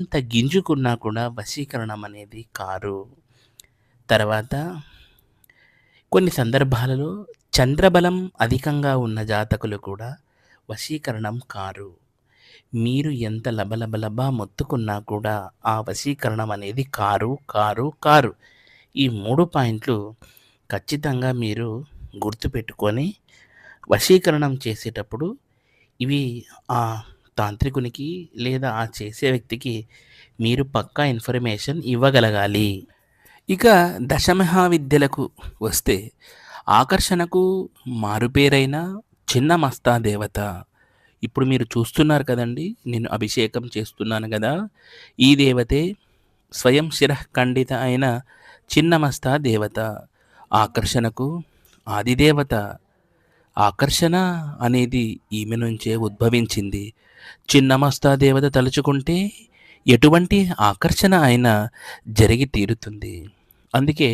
ఎంత గింజుకున్నా కూడా వశీకరణం అనేది కారు. తర్వాత కొన్ని సందర్భాలలో చంద్రబలం అధికంగా ఉన్న జాతకులు కూడా వశీకరణం కారు. మీరు ఎంత లబలబలబా మొత్తుకున్నా కూడా ఆ వశీకరణం అనేది కారు, కారు, కారు. ఈ మూడు పాయింట్లు ఖచ్చితంగా మీరు గుర్తుపెట్టుకొని వశీకరణం చేసేటప్పుడు ఇవి ఆ తాంత్రికునికి లేదా ఆ చేసే వ్యక్తికి మీరు పక్కా ఇన్ఫర్మేషన్ ఇవ్వగలగాలి. ఇక దశమహావిద్యలకు వస్తే ఆకర్షణకు మారుపేరైన చిన్నమస్తా దేవత. ఇప్పుడు మీరు చూస్తున్నారు కదండీ! నేను అభిషేకం చేస్తున్నాను కదా ఈ దేవతే స్వయం శిరఖండిత అయిన చిన్నమస్తా దేవత. ఆకర్షణకు ఆదిదేవత. ఆకర్షణ అనేది ఈమె నుంచే ఉద్భవించింది. చిన్నమస్తా దేవత తలుచుకుంటే ఎటువంటి ఆకర్షణ అయినా జరిగి తీరుతుంది. అందుకే